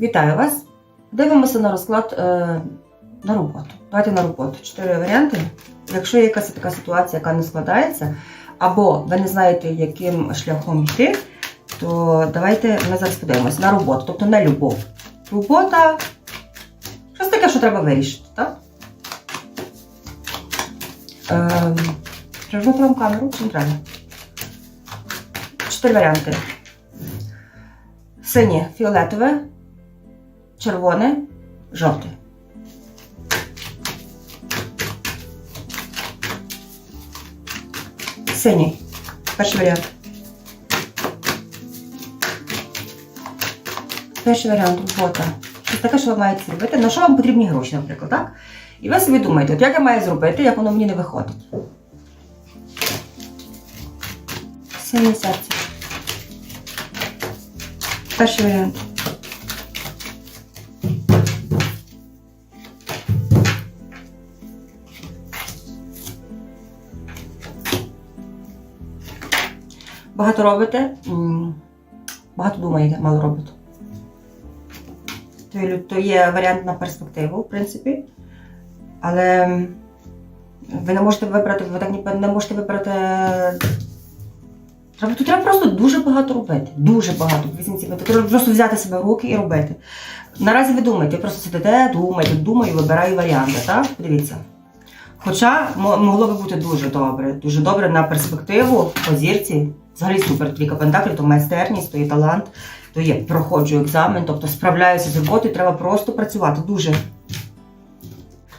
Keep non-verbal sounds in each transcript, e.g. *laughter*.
Вітаю вас! Дивимося на розклад е, на роботу. Давайте на роботу. Чотири варіанти. Якщо є якась така ситуація, яка не складається, або ви не знаєте, яким шляхом йти, то давайте ми зараз подивимося на роботу, тобто на любов. Робота щось таке, що треба вирішити, так? Прижмути вам камеру, чи треба? Чотири варіанти. Синє, фіолетове, червоне, жовте. Синій. Перший варіант. Перший варіант робота. Щось таке, що ви маєте зробити. На що вам потрібні гроші, наприклад, так? І ви собі думаєте, от як я маю зробити, як воно мені не виходить. Синє серце. Перший варіант. Багато робите, багато думаєте, мало робите. То є, варіант на перспективу, в принципі. Але ви не можете вибрати, ви так не можете вибрати. Треба, тут треба просто дуже багато робити. Дуже багато. Треба просто взяти себе в руки і робити. Наразі ви думаєте, ви просто сидите, думаєте, думаю, вибираю варіанти, так? Подивіться. Хоча могло би бути дуже добре, дуже добре на перспективу по зірці. Взагалі супер трійка пентаклів, то майстерність, то є талант, то є проходжу екзамен, тобто справляюся з роботою, треба просто працювати дуже.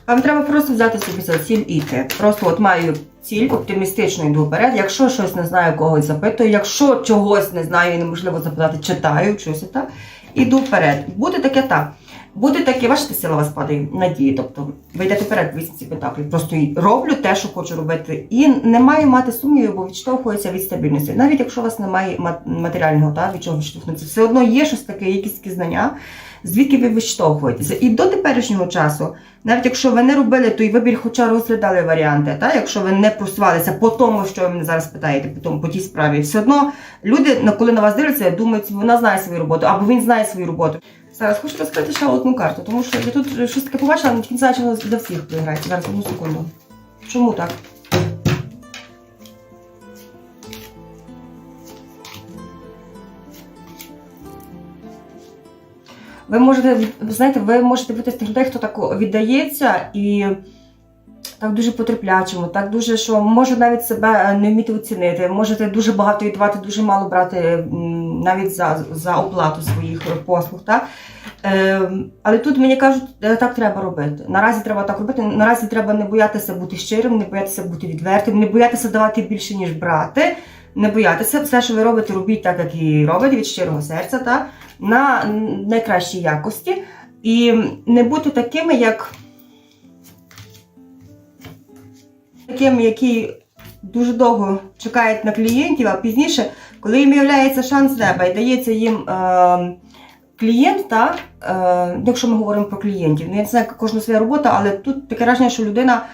Вам треба просто взяти собі за ціль і йти. Просто от маю ціль, оптимістично йду вперед. Якщо щось не знаю, когось запитую, якщо чогось не знаю і неможливо запитати, читаю, щось так, іду вперед. Буде таке так. Буде таке, бачите, сила вас падає надії. Тобто ви йдете вперед, вісімці пентаклів. Просто роблю те, що хочу робити. І не маю мати сумнівів, бо відштовхується від стабільності. Навіть якщо у вас немає ма- матеріального, та, від чого відштовхнутися, все одно є щось таке, якісь знання, звідки ви відштовхуєтеся. І до теперішнього часу, навіть якщо ви не робили той вибір, хоча розглядали варіанти, та, якщо ви не просувалися по тому, що ви мене зараз питаєте, по, тому, по тій справі, все одно люди, коли на вас дивляться, думають, вона знає свою роботу, або він знає свою роботу. Зараз хочу розкрити ще одну карту, тому що я тут щось таке побачила, але не знаю, чи воно для всіх приграється. Зараз одну секунду. Чому так? Ви можете, знаєте, ви можете бути тих людей, хто так віддається і так дуже потерплячому, так дуже, що може навіть себе не вміти оцінити, можете дуже багато віддавати, дуже мало брати навіть за, за оплату своїх послуг. Так? Е, але тут мені кажуть, е, так треба робити. Наразі треба так робити. Наразі треба не боятися бути щирим, не боятися бути відвертим, не боятися давати більше, ніж брати. Не боятися, все, що ви робите, робіть так, як і робите, від щирого серця, та, на найкращій якості. І не бути такими, як такими, які дуже довго чекають на клієнтів, а пізніше, коли їм являється шанс неба і дається їм е, клієнт, та, е, якщо ми говоримо про клієнтів, я не знаю, кожна своя робота, але тут таке враження, що людина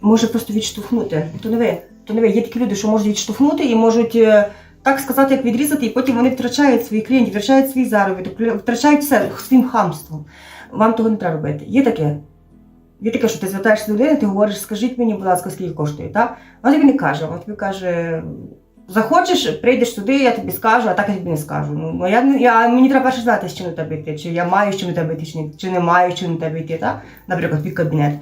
може просто відштовхнути. То не ви, то не ви. Є такі люди, що можуть відштовхнути і можуть. е, Так сказати, як відрізати, і потім вони втрачають своїх клієнтів, втрачають свій заробіток, втрачають все своїм хамством. Вам того не треба робити. Є таке. Є таке, що ти звертаєшся до людини, ти говориш, скажіть мені, будь ласка, скільки коштує, так? Вона тобі не каже, вона тобі каже, захочеш, прийдеш туди, я тобі скажу, а так я тобі не скажу. Ну, я, я, мені треба перше знати, з чим тебе йти, чи я маю з чим тебе йти, чи, чи не маю з чим тебе йти, так? наприклад, під кабінет.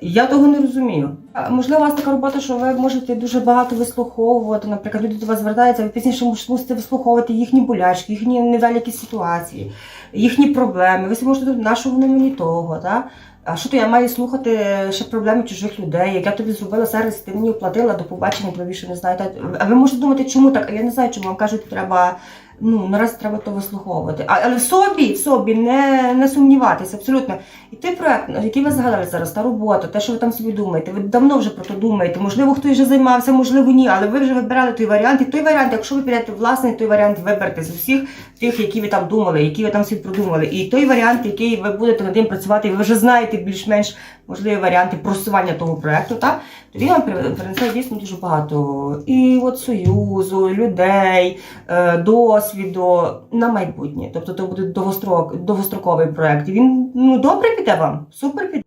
Я того не розумію. Можливо, у вас така робота, що ви можете дуже багато вислуховувати. Наприклад, люди до вас звертаються, ви пізніше мус- мусите вислуховувати їхні болячки, їхні невдалі якісь ситуації, їхні проблеми. Ви собі можете на що воно мені того, так? А що то я маю слухати ще проблеми чужих людей? Як я тобі зробила сервіс, ти мені оплатила до побачення, ви більше не знаєте. А ви можете думати, чому так? А я не знаю, чому вам кажуть, треба. Ну, наразі треба то вислуховувати. Але собі, в собі не, не сумніватися, абсолютно. І той проект, який ви згадали зараз, та робота, те, що ви там собі думаєте, ви давно вже про то думаєте. Можливо, хтось вже займався, можливо, ні, але ви вже вибирали той варіант. І той варіант, якщо ви підете власний, той варіант виберете з усіх тих, які ви там думали, які ви там собі продумали. І той варіант, який ви будете над ним працювати, і ви вже знаєте більш-менш можливі варіанти просування того проєкту, так, він вам при- принесе дійсно дуже багато і от союзу, людей, е, досвіду на майбутнє. Тобто це буде довгострок, довгостроковий проєкт. І він ну, добре піде вам, супер піде.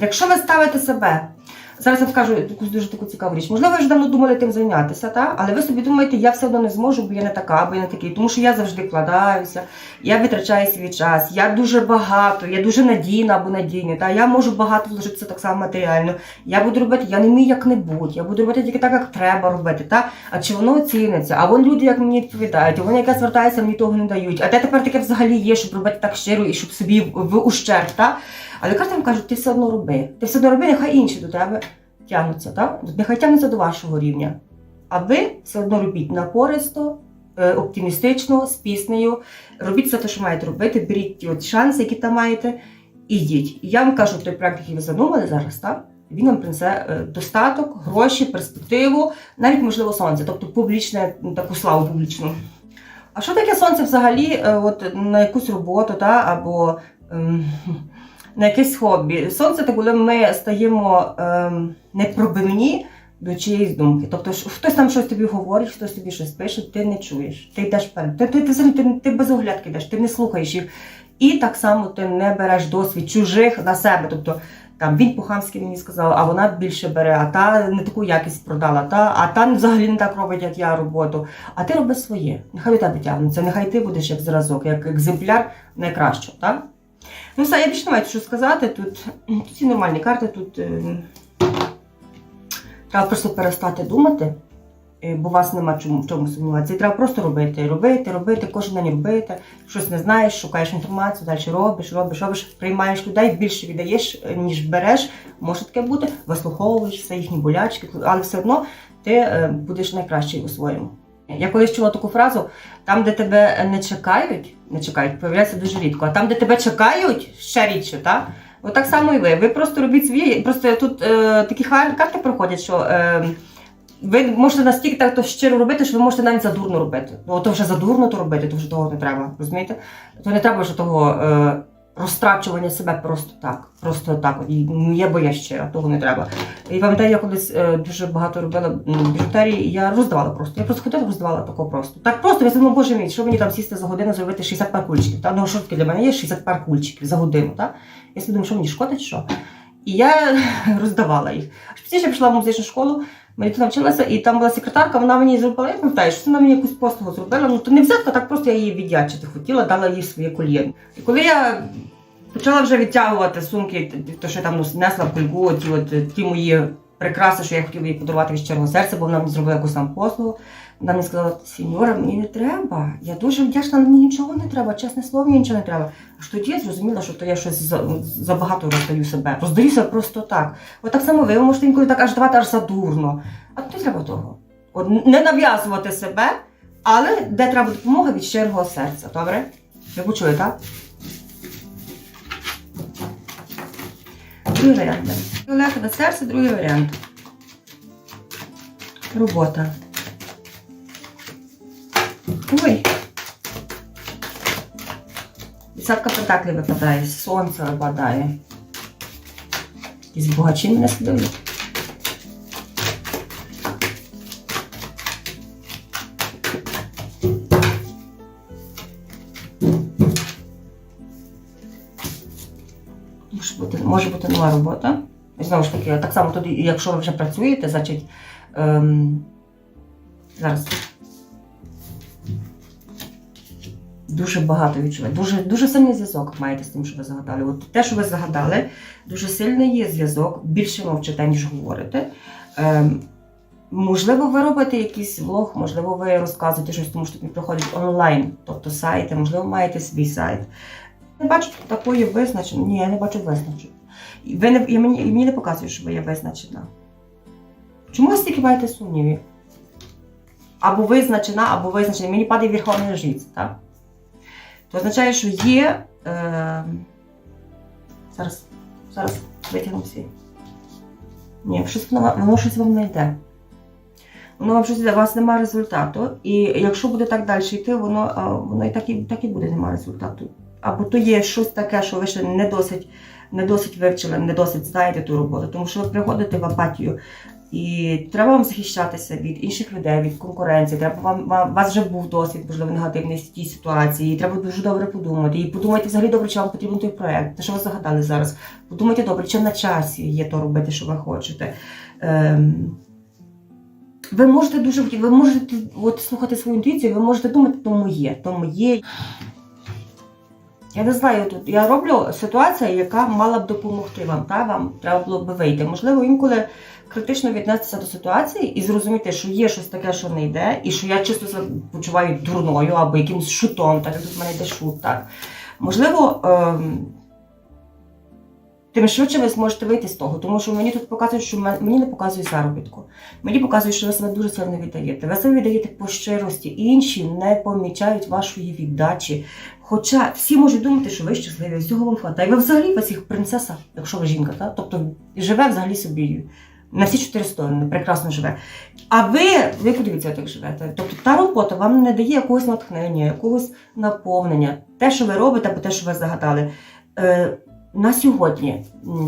Якщо ви ставите себе Зараз я покажу якусь дуже таку цікаву річ. Можливо, ви вже давно думали тим зайнятися, та? але ви собі думаєте, я все одно не зможу, бо я не така, або я не такий. Тому що я завжди вкладаюся, я витрачаю свій час, я дуже багато, я дуже надійна або надійна. Та? Я можу багато вложитися так само матеріально. Я буду робити, я не вмію як-небудь, я буду робити тільки так, як треба робити. Та? А чи воно оціниться? А вон люди, як мені відповідають, а вони яке звертаються, мені того не дають. А де тепер таке взагалі є, щоб робити так щиро і щоб собі в ущерб. Та? Але карта вам кажуть, ти все одно роби. Ти все одно роби, нехай інші до тебе тягнуться, так? Нехай тягнуться до вашого рівня. А ви все одно робіть напористо, е, оптимістично, з піснею. Робіть все те, що маєте робити, беріть ті от шанси, які там маєте, і йдіть. І я вам кажу, той проект, який ви задумали зараз, так? Він вам принесе е, достаток, гроші, перспективу, навіть можливо сонце, тобто публічне, ну, таку славу публічну. А що таке сонце взагалі е, от, на якусь роботу, та, або ем, на якесь хобі? Сонце це коли ми стаємо ем, непробивні до чиєїсь думки. Тобто хтось там щось тобі говорить, хтось тобі щось пише, ти не чуєш, ти йдеш перед. Ти, ти, ти, ти, ти без оглядки йдеш, ти не слухаєш їх. І так само ти не береш досвід чужих на себе. Тобто там він по-хамськи мені сказав, а вона більше бере, а та не таку якість продала, та, а та взагалі не так робить, як я роботу. А ти роби своє. Нехай до тебе тягнеться, нехай ти будеш як зразок, як екземпляр найкращого. Ну все, я більше не маю що сказати. Тут, тут ці нормальні карти, тут е, треба просто перестати думати, е, бо вас нема чому в чому сумніватися. І треба просто робити, робити, робити, кожен день робити. Щось не знаєш, шукаєш інформацію, далі робиш, робиш, робиш, приймаєш людей, більше віддаєш, е, ніж береш. Може таке бути, вислуховуєш все їхні болячки, але все одно ти е, будеш найкращий у своєму. Я колись чула таку фразу: там, де тебе не чекають, не чекають, появляється дуже рідко, а там, де тебе чекають, ще рідше, так? От само і ви. Ви просто робіть своє. Просто тут е, такі карти проходять, що е, ви можете настільки так то щиро робити, що ви можете навіть задурно робити. Ну, то вже задурно то робити, то вже того не треба. Розумієте? То не треба вже того е, розтрачування себе просто так. Просто так. І, ну, є, бо я щира, того не треба. І пам'ятаю, я колись е, дуже багато робила м, біжутерії, і я роздавала просто. Я просто ходила, роздавала тако просто. Так просто, я думала, боже мій, що мені там сісти за годину зробити 60 пар кульчиків. Та? Ну, що таке для мене є 60 пар кульчиків за годину, так? Я собі думаю, що мені шкодить, що? І я *laughs* роздавала їх. Аж пізніше я пішла в музичну школу, мені тут навчилася, і там була секретарка, вона мені зробила, я пам'ятаю, що вона мені якусь послугу зробила. Ну то не взятка, так просто я її віддячити хотіла, дала їй своє кольє. І коли я почала вже відтягувати сумки, то що я там несла в кульгу, ті, от, ті мої прикраси, що я хотіла їй подарувати від щирого серця, бо вона мені зробила якусь там послугу. Вона мені сказала, сеньора, мені не треба. Я дуже вдячна, мені нічого не треба, чесне слово, мені нічого не треба. Аж тоді я зрозуміла, що то я щось за- забагато роздаю себе. Роздаю себе просто так. От так само ви, можете інколи так аж давати аж задурно. А не треба того. От не нав'язувати себе, але де треба допомога від щирого серця. Добре? Ви почули, так? Другий варіант. Легко до серця, другий варіант. Робота. Ой. Десятка пентаклів випадає, сонце випадає. Із богачі мене сидить. Може бути, нова робота. Знову ж таки, так само тоді, якщо ви вже працюєте, значить. Ем, зараз. Дуже багато відчуваю. Дуже, дуже сильний зв'язок маєте з тим, що ви загадали. От те, що ви загадали, дуже сильний є зв'язок, більше мовчите, ніж говорите. Ем, можливо, ви робите якийсь влог, можливо, ви розказуєте щось, тому що тут не проходить онлайн, тобто сайти, можливо, маєте свій сайт. Не бачу такої визначення. Ні, я не бачу визначення. І Ви не, і мені, і мені не показує, що ви є визначена. Чому ви стільки маєте сумнівів? Або визначена, або визначена. Мені падає верховний жіць, так? То означає, що є. Е, зараз, зараз витягнемо всі. Ні, щось воно, воно щось вам не йде. Воно вам щось йде, у вас немає результату. І якщо буде так далі йти, воно, воно і так і, так і буде, немає результату. або то є щось таке, що ви ще не досить, не досить вивчили, не досить знаєте ту роботу, тому що ви приходите в апатію. І треба вам захищатися від інших людей, від конкуренції. Треба вам, вам вас вже був досвід, можливо, негативний в тій ситуації. І треба дуже добре подумати. І подумайте взагалі добре, чи вам потрібен той проект, те, що ви загадали зараз. Подумайте добре, чи на часі є то робити, що ви хочете. Ем, ви можете дуже ви можете от, слухати свою інтуїцію, ви можете думати, то моє, то моє. Я не знаю, тут я роблю ситуацію, яка мала б допомогти вам, та вам треба було б вийти. Можливо, інколи критично віднестися до ситуації і зрозуміти, що є щось таке, що не йде, і що я чисто себе почуваю дурною або якимось шутом, так як тут в мене йде шут. Так. Можливо, ем, тим швидше ви зможете вийти з того, тому що мені тут показують, що мені не показують заробітку. Мені показують, що ви себе дуже сильно віддаєте. Ви себе віддаєте по щирості, інші не помічають вашої віддачі. Хоча всі можуть думати, що ви щасливі, всього вам хватає. Ви взагалі ви всіх принцеса, якщо ви жінка, так? тобто живе взагалі собі на всі чотири сторони, прекрасно живе. А ви, ви подивіться, як живете. Тобто та робота вам не дає якогось натхнення, якогось наповнення. Те, що ви робите, або те, що ви загадали. На сьогодні,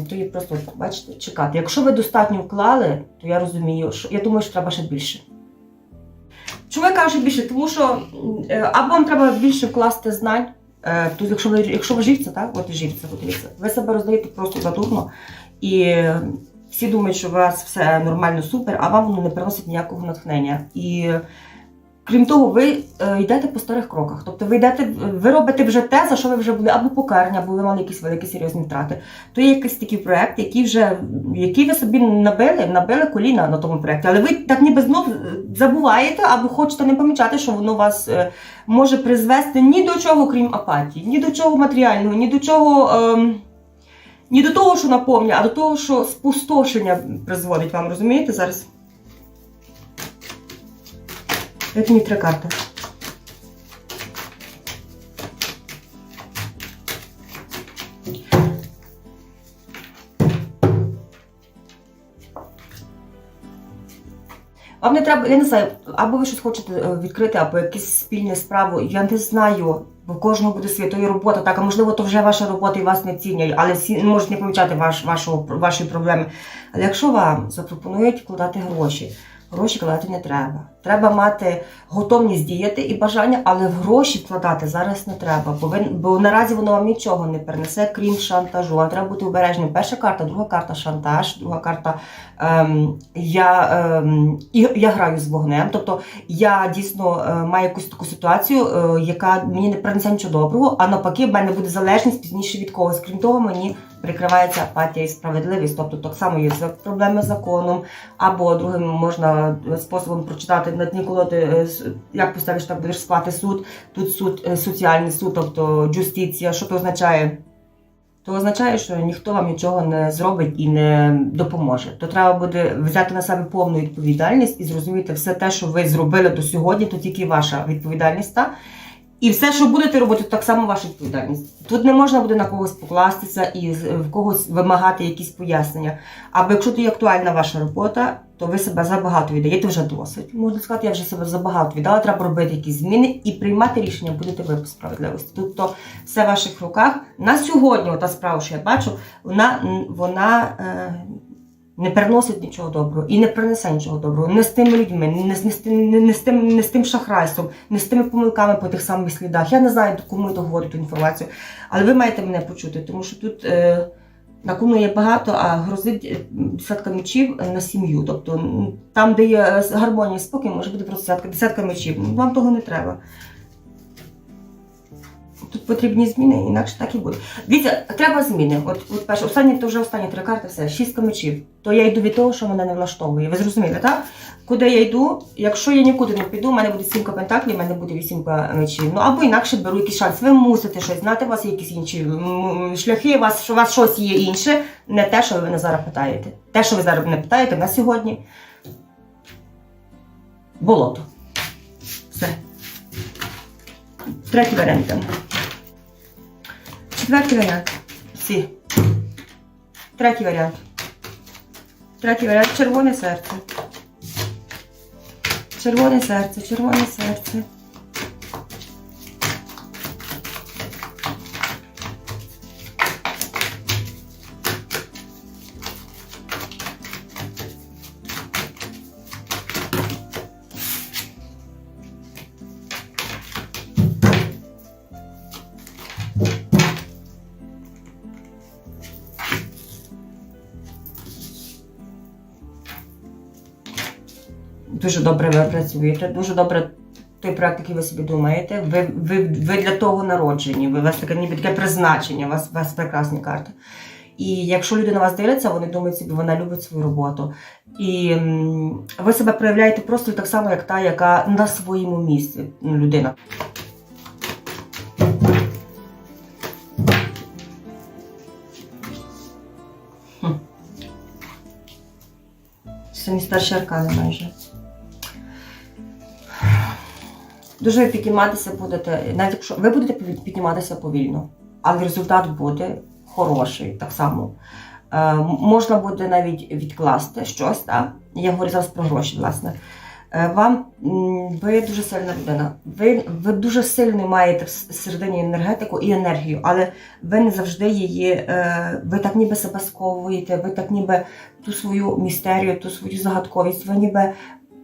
то є просто, бачите, чекати. Якщо ви достатньо вклали, то я розумію, що я думаю, що треба ще більше. Чому я кажу більше? Тому що е, або вам треба більше вкласти знань. Е, Тут, якщо ви якщо ви живця, так, от і живця, подивіться, ви себе роздаєте просто задурно, і всі думають, що у вас все нормально, супер, а вам воно не приносить ніякого натхнення. І крім того, ви е, йдете по старих кроках. Тобто ви йдете, ви робите вже те, за що ви вже були або покарні, або ви мали якісь великі серйозні втрати. То є якийсь такий проект, який вже який ви собі набили, набили коліна на тому проекті, але ви так ніби знов забуваєте або хочете не помічати, що воно вас е, може призвести ні до чого, крім апатії, ні до чого матеріального, ні до чого. ем, ні до того, що наповнює, а до того, що спустошення призводить вам, розумієте зараз? Дайте мені три. Вам не треба, я не знаю, або ви щось хочете е, відкрити, або якісь спільні справи. Я не знаю, бо в кожного буде є робота, так, а можливо, то вже ваша робота і вас не цінять, але всі можуть не помічати ваш, вашого, вашої проблеми. Але якщо вам запропонують вкладати гроші, гроші кладати не треба. Треба мати готовність діяти і бажання, але в гроші вкладати зараз не треба, бо, ви, бо наразі воно вам нічого не перенесе, крім шантажу. Вам треба бути обережним. Перша карта, друга карта шантаж, друга карта ем, я, ем, я граю з вогнем. Тобто я дійсно е, маю якусь таку ситуацію, е, яка мені не принесе нічого доброго, а навпаки, в мене буде залежність пізніше від когось. Крім того, мені прикривається апатія і справедливість. Тобто так само є проблеми з законом, або другим можна способом прочитати на дні колоди, е, як поставиш, так будеш спати суд. Тут суд, е, соціальний суд, тобто джустиція. Що то означає? То означає, що ніхто вам нічого не зробить і не допоможе. То треба буде взяти на себе повну відповідальність і зрозуміти все те, що ви зробили до сьогодні, то тільки ваша відповідальність. І все, що будете робити, так само ваша відповідальність. Тут не можна буде на когось покластися і в когось вимагати якісь пояснення. Або якщо то є актуальна ваша робота, то ви себе забагато віддаєте вже досить. Можна сказати, я вже себе забагато віддала, треба робити якісь зміни і приймати рішення будете ви по справедливості. Тобто все в ваших руках. На сьогодні, ота справа, що я бачу, вона, вона е, не приносить нічого доброго і не принесе нічого доброго. Не з тими людьми, не, з- не, не, не, з тим, не з тим шахрайством, не з тими помилками по тих самих слідах. Я не знаю, кому я то говорю ту інформацію, але ви маєте мене почути, тому що тут. Е, на кону є багато, а грозить е, десятка мечів на сім'ю. Тобто там, де є е, гармонія спокій, може бути просто десятка, десятка мечів. Вам того не треба. Тут потрібні зміни, інакше так і буде. Дивіться, треба зміни. От, от перше, останні, то вже останні три карти, все, шістка мечів. То я йду від того, що мене не влаштовує. Ви зрозуміли, так? Куди я йду? Якщо я нікуди не піду, у мене буде сімка пентаклів, у мене буде вісімка мечів. Ну або інакше беру якийсь шанс. Ви мусите щось знати, у вас є якісь інші шляхи, у вас, у вас щось є інше, не те, що ви мене зараз питаєте. Те, що ви зараз мене питаєте, на сьогодні. Болото. Все. Третій варіант. Йдемо. Четвертий варіант. Всі. Третій варіант. Третій варіант. Червоне серце. Червоне серце, червоне серце. Працюєте, дуже добре той проект, який ви собі думаєте. Ви, ви, ви для того народжені, ви у вас таке ніби таке призначення, у вас, у вас прекрасні карти. І якщо люди на вас дивляться, вони думають собі, вона любить свою роботу. І ви себе проявляєте просто так само, як та, яка на своєму місці ну, людина. Самі старші аркани майже. Дуже підніматися будете, навіть якщо ви будете підніматися повільно, але результат буде хороший так само. Е, можна буде навіть відкласти щось, так? Я говорю зараз про гроші, власне. Е, Вам ви дуже сильна людина. Ви, ви дуже сильно маєте всередині енергетику і енергію, але ви не завжди її, е, ви так ніби себе сковуєте, ви так ніби ту свою містерію, ту свою загадковість, ви ніби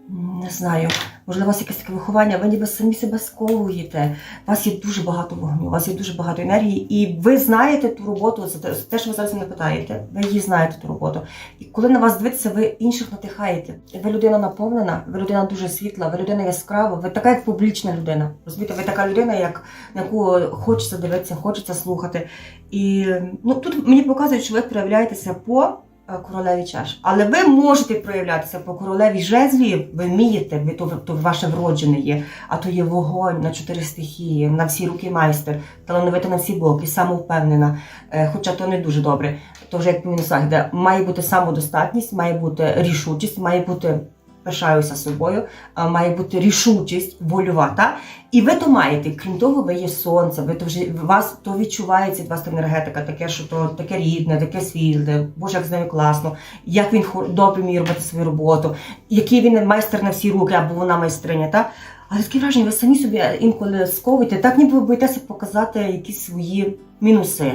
не знаю, можливо, у вас якесь таке виховання, ви ніби самі себе сковуєте. У вас є дуже багато вогню, у вас є дуже багато енергії, і ви знаєте ту роботу, за те, що ви зараз мене питаєте, ви її знаєте ту роботу. І коли на вас дивитися, ви інших надихаєте. Ви людина наповнена, ви людина дуже світла, ви людина яскрава, ви така як публічна людина. Розумієте, ви така людина, як на яку хочеться дивитися, хочеться слухати. І ну тут мені показують, що ви проявляєтеся по королеві чаш. Але ви можете проявлятися по королеві жезлів, ви вмієте, ви то, то ваше вроджене є, а то є вогонь на чотири стихії, на всі руки майстер, талановита на всі боки, самовпевнена, Е, хоча то не дуже добре. То вже як по мінусах, де має бути самодостатність, має бути рішучість, має бути пишаюся собою, має бути рішучість, вольова. Та? І ви то маєте. Крім того, ви є сонце, ви то вже вас то відчувається від вас енергетика, таке, що то таке рідне, таке світле, боже, як з нею класно, як він добре вміє робити свою роботу, який він майстер на всі руки, або вона майстриня. Та? Але таке враження, ви самі собі інколи сковуєте, так ніби ви боїтеся показати якісь свої мінуси.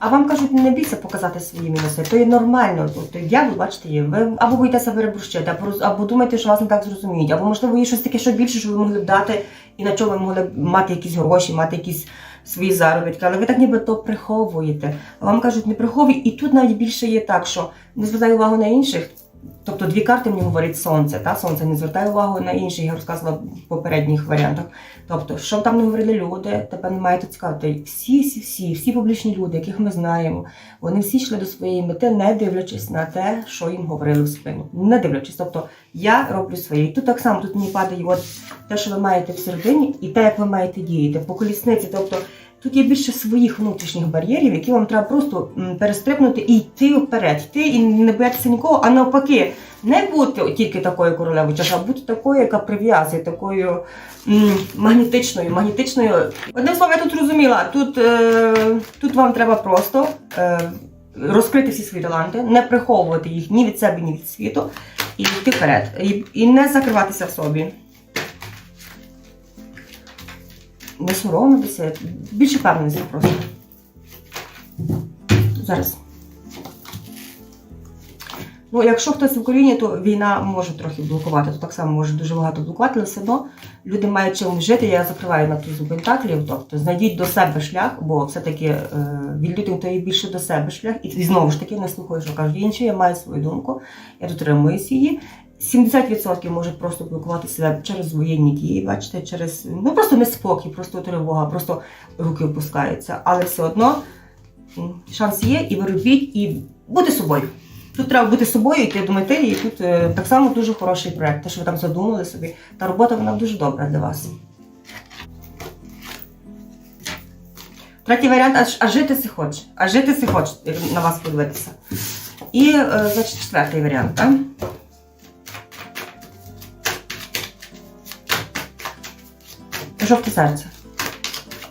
А вам кажуть, не бійся показати свої мінуси. То є нормально. Тобто дьявол, бачите, є. Ви або боїтеся переборщити, або, або думаєте, що вас не так зрозуміють, або можливо є щось таке, що більше, що ви могли б дати, і на чому ви могли б мати якісь гроші, мати якісь свої заробітки. Але ви так ніби то приховуєте. А вам кажуть, не приховуй. І тут навіть більше є так, що не звертай увагу на інших. Тобто дві карти мені говорять сонце, та сонце не звертай увагу на інші, я розказувала в попередніх варіантах. Тобто, що там не говорили люди, тебе не має то цікавити. Всі, всі, всі, всі публічні люди, яких ми знаємо, вони всі йшли до своєї мети, не дивлячись на те, що їм говорили в спину. Не дивлячись. Тобто я роблю своє. І тут так само тут мені падає от те, що ви маєте всередині, і те, як ви маєте діяти. По колісниці, тобто. Тут є більше своїх внутрішніх бар'єрів, які вам треба просто перестрибнути і йти вперед, йти і не боятися нікого, а навпаки, не бути тільки такою королевою чаш, а бути такою, яка прив'язує, такою магнетичною, магнетичною. Одним словом, я тут розуміла, тут, е, тут вам треба просто е, розкрити всі свої таланти, не приховувати їх ні від себе, ні від світу, і йти вперед. І, і не закриватися в собі. Не соромитися, більше впевненості просто. Зараз. Ну, якщо хтось в Україні, то війна може трохи блокувати, то так само може дуже багато блокувати, але все одно люди мають чим жити. Я закриваю на ту пентаклів, тобто знайдіть до себе шлях, бо все-таки е, від людей то є більше до себе шлях, і, і знову ж таки не слухаю, що кажуть інші, я маю свою думку, я дотримуюсь її. 70% можуть просто блокувати себе через воєнні дії, бачите, через ну просто неспокій, просто тривога, просто руки опускаються. Але все одно шанс є, і ви робіть, і бути собою. Тут треба бути собою, йти до мети, і тут е, так само дуже хороший проект. Те, що ви там задумали собі. Та робота вона дуже добра для вас. Третій варіант, а, жити си хоче. А жити си хоче на вас подивитися. І, е, значить, четвертий варіант, так? Жовте серце.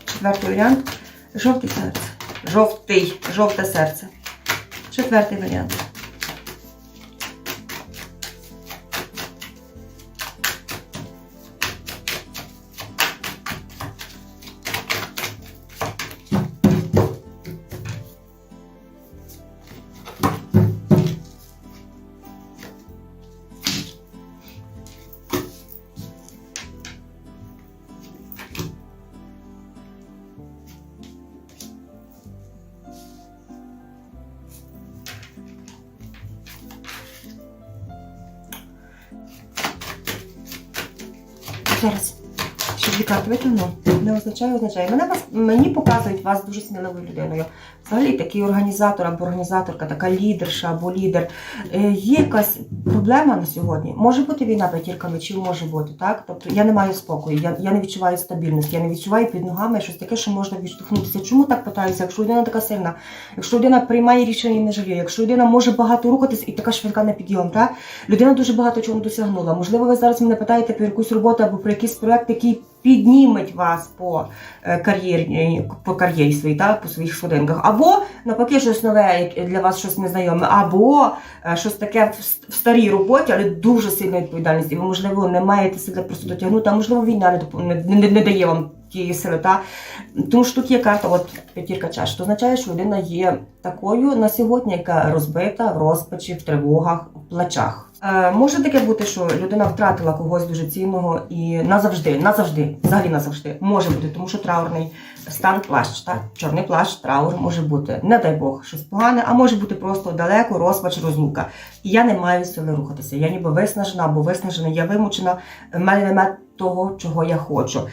Четвертий варіант. Жовте серце. Жовтий, жовте серце. Четвертий варіант. Дві витягну. Не означає, означає. Мене вас, мені показують вас дуже сміливою людиною. Взагалі такий організатор або організаторка, така лідерша або лідер. Е, є якась проблема на сьогодні. Може бути війна п'ятірка мечів, може бути, так? Тобто я не маю спокою, я, я не відчуваю стабільності, я не відчуваю під ногами щось таке, що можна відштовхнутися. Чому так питаюся? Якщо людина така сильна, якщо людина приймає рішення і не жаліє, якщо людина може багато рухатись і така швидка на підйом, так? Людина дуже багато чого досягнула. Можливо, ви зараз мене питаєте про якусь роботу або про якийсь проект, який підніметь вас по е, кар'єрі, по кар'єрі своїй, так, по своїх сходинках. Або навпаки, щось нове, для вас щось незнайоме, або е, щось таке в старій роботі, але дуже сильна відповідальність. І ви, можливо, не маєте сили просто дотягнути, а можливо, війна не, не, не, дає вам тієї сили. Та? Тому що тут є карта, от п'ятірка чаш. Це означає, що людина є такою на сьогодні, яка розбита в розпачі, в тривогах, в плачах. Е, може таке бути, що людина втратила когось дуже цінного і назавжди, назавжди, взагалі назавжди може бути, тому що траурний стан плащ, так? Чорний плащ, траур може бути, не дай Бог, щось погане, а може бути просто далеко, розпач, розлука. І я не маю сили рухатися. Я ніби виснажена або виснажена, я вимучена, в мене немає того, чого я хочу.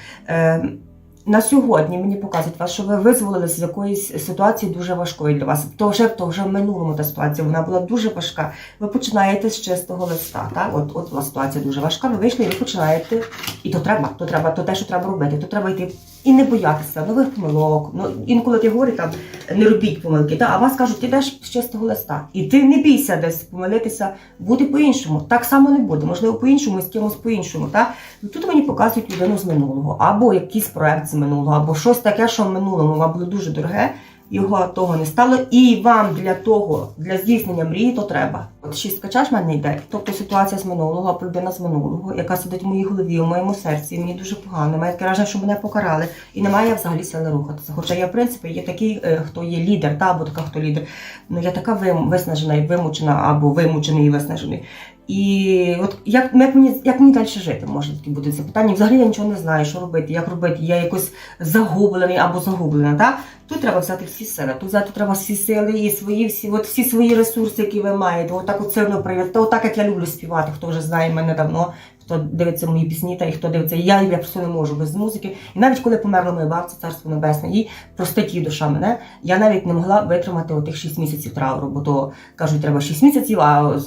На сьогодні мені показують вас, що ви визволилися з якоїсь ситуації дуже важкої для вас. То вже то вже в минулому та ситуація вона була дуже важка. Ви починаєте з чистого листа. Так? От, от у ситуація дуже важка. Ви вийшли і ви починаєте. І то треба, то треба, то те, що треба робити, то треба йти і не боятися нових помилок. Ну інколи ти говориш там не робіть помилки, та а вас кажуть, ти йдеш з чистого листа, і ти не бійся десь помилитися, буде по-іншому. Так само не буде. Можливо, по-іншому, з кимось по-іншому. Та Ну, Тут мені показують людину з минулого, або якийсь проект з минулого, або щось таке, що в минулому вам було дуже дороге, його того не стало. І вам для того, для здійснення мрії, то треба. От шістка чаш мене йде. Тобто ситуація з минулого, людина з минулого, яка сидить в моїй голові, в моєму серці, мені дуже погано. Має таке враження, що мене покарали, і немає взагалі сили рухатися. Хоча я, в принципі, є такий, е, хто є лідер, та або така, хто лідер. Ну я така виснажена і вимучена, або вимучений і виснажений. І от як, як мені як мені далі жити, може такі бути запитання. Взагалі я нічого не знаю, що робити, як робити. Я якось загублений або загублена. Так? Тут треба взяти всі сили. Тут взяти треба всі сили і свої всі, от всі свої ресурси, які ви маєте. Отак от сильно проявити. Отак як я люблю співати, хто вже знає мене давно, хто дивиться мої пісні, та і хто дивиться. Я, я просто не можу без музики. І навіть коли померла моя бабця, царство небесне, їй простить її душа мене. Я навіть не могла витримати отих 6 місяців трауру, бо то кажуть, треба 6 місяців, а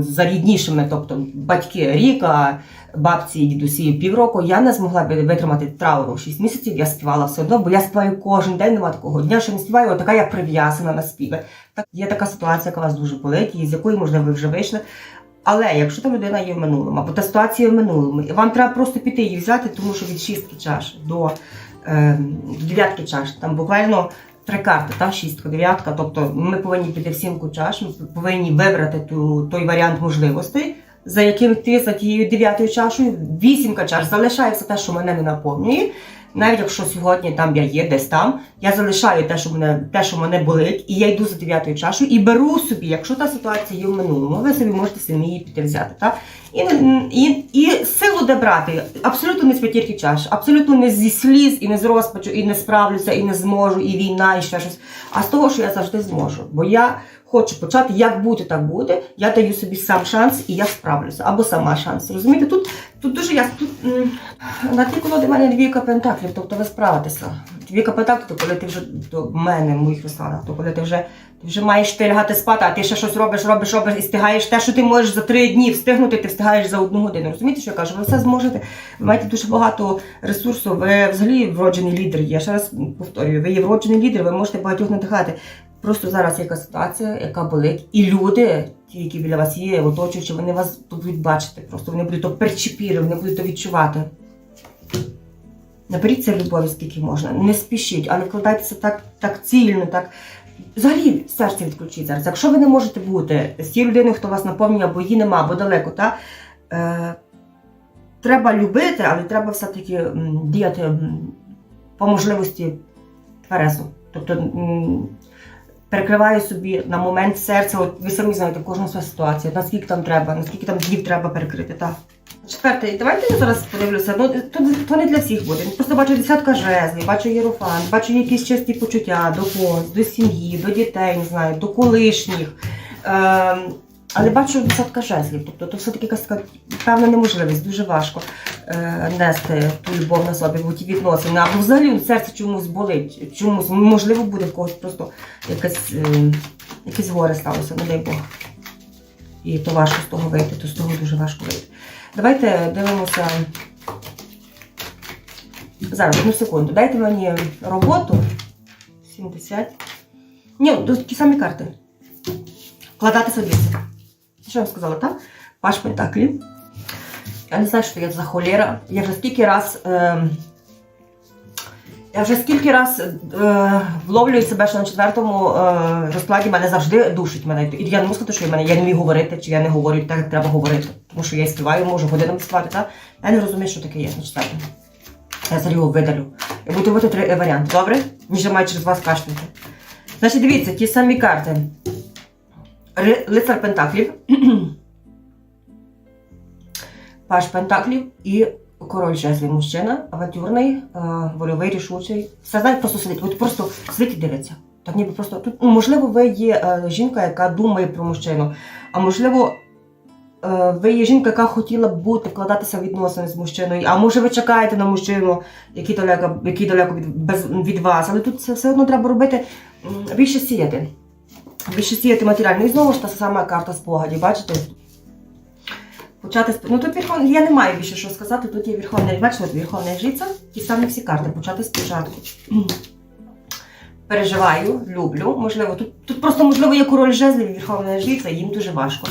за ріднішими, тобто батьки рік, а бабці і дідусі півроку. Я не змогла витримати трауру 6 місяців. Я співала все одно, бо я співаю кожен день, немає такого дня, що не співаю, отака я прив'язана на співи. Так є така ситуація, яка вас дуже болить, і з якої можливо ви вже вийшли. Але якщо та людина є в минулому, або та ситуація в минулому, і вам треба просто піти її взяти, тому що від шістки чаш до е, дев'ятки чаш, там буквально три карти, та шістка, дев'ятка. Тобто ми повинні піти в сімку чаш, ми повинні вибрати ту, той варіант можливостей, за яким ти за тією дев'ятою чашою, вісімка чаш залишає все те, що мене не наповнює. Навіть якщо сьогодні там я є, десь там, я залишаю те, що мене те, що мене болить, і я йду за дев'ятою чашою і беру собі, якщо та ситуація є в минулому, ви собі можете самі її взяти. Так? І, і, і силу де брати абсолютно не з п'ятірки чаш, абсолютно не зі сліз, і не з розпачу, і не справлюся, і не зможу, і війна, і ще щось. А з того, що я завжди зможу. Бо я хочу почати, як бути, так буде. Я даю собі сам шанс, і я справлюся. Або сама шанс. Розумієте, тут, тут дуже ясно. Тут на ті колоди в мене двійка пентаклів, тобто ви справитеся. Двійка пентаклів, то коли ти вже до мене, моїх розкладах, то коли ти вже ти вже маєш ти лягати спати, а ти ще щось робиш, робиш, робиш і встигаєш те, що ти можеш за три дні встигнути, ти встигаєш за одну годину. Розумієте, що я кажу? Ви все зможете. Ви маєте дуже багато ресурсу. Ви взагалі вроджений лідер. Я ще раз повторюю, ви є вроджений лідер, ви можете багатьох надихати. Просто зараз яка ситуація, яка болить, і люди, ті, які біля вас є, оточуючи, вони вас будуть бачити. Просто вони будуть то перчепіри, вони будуть то відчувати. Наберіться любові, скільки можна. Не спішіть, але вкладайтеся так, так цільно, так. Взагалі серце відключіть зараз. Якщо ви не можете бути з тією людиною, хто вас наповнює, або її нема, або далеко, та, е, треба любити, але треба все-таки діяти по можливості тверезо. Тобто перекриваю собі на момент серця, от ви самі знаєте, кожна своя ситуація, наскільки там треба, наскільки там днів треба перекрити. Так. Четвертий, давайте я зараз подивлюся. Ну, то, то не для всіх буде. Просто бачу десятка жезлів, бачу єрофан, бачу якісь чисті почуття до когось, до сім'ї, до дітей, не знаю, до колишніх. Ем, але бачу десятка жезлів. Тобто то все-таки якась така певна неможливість, дуже важко. е, нести ту любов на собі, бо ті відносини, або взагалі серце чомусь болить, чомусь, можливо, буде в когось просто якесь, е, якесь горе сталося, не дай Бог. І то важко з того вийти, то з того дуже важко вийти. Давайте дивимося. Зараз, одну секунду. Дайте мені роботу. 70. Ні, ті самі карти. Вкладатися дивіться. Що я вам сказала, так? Паш Пентаклі. Я не знаю, що я за холєра. Я вже скільки раз. Е, я вже скільки раз е, вловлюю себе, що на четвертому е, розкладі мене завжди душить мене. І я не можу сказати, що я, мене, я не вмію говорити, чи я не говорю так, як треба говорити. Тому що я співаю, можу годинами співати, так? Я не розумію, що таке є на четвертому. Я зараз його видалю. Я буду робити три варіанти, добре? Ніж я маю через вас кашляти. Значить, дивіться, ті самі карти. Лицар Пентаклів. Паш Пентаклів і король жезлів. Мужчина, авантюрний, е, вольовий, рішучий. Все знаєте, просто сидить. От просто сидить і дивиться. Так ніби просто тут, можливо, ви є жінка, яка думає про мужчину, а можливо, ви є жінка, яка хотіла б бути, вкладатися в відносини з мужчиною. А може ви чекаєте на мужчину, який далеко, який далеко від, без, від вас. Але тут це все одно треба робити більше сіяти. Більше сіяти матеріально. І знову ж та сама карта спогадів, бачите? Почати сп- Ну тут верховний, я не маю більше що сказати, тут є верховний, бачите, верховна жриця, ті самі всі карти, почати спочатку. Переживаю, люблю. Можливо, тут, тут просто можливо є король жезлів і верховна жриця, їм дуже важко.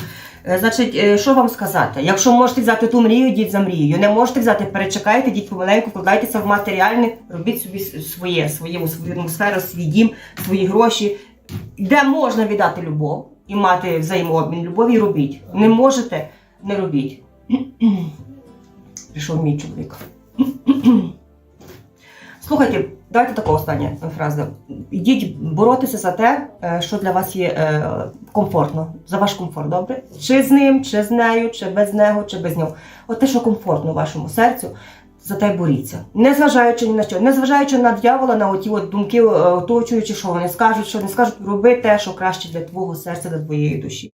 Е, Значить, е, що вам сказати? Якщо можете взяти ту мрію, йдіть за мрією. Не можете взяти, перечекайте, йдіть помаленьку, вкладайтеся в матеріальне, робіть собі с- своє, свою атмосферу, свій дім, свої гроші. Де можна віддати любов і мати взаємообмін любові, робіть. Не можете, не робіть. Прийшов мій чоловік. Слухайте, давайте така остання фраза. Йдіть боротися за те, е, що для вас є е, комфортно, за ваш комфорт, добре? Чи з ним, чи з нею, чи без нього, чи без нього. От те, що комфортно вашому серцю, за те боріться. Не зважаючи ні на що, не зважаючи на дьявола, на оті от думки, е, оточуючи, що вони скажуть, що не скажуть, роби те, що краще для твого серця, для твоєї душі.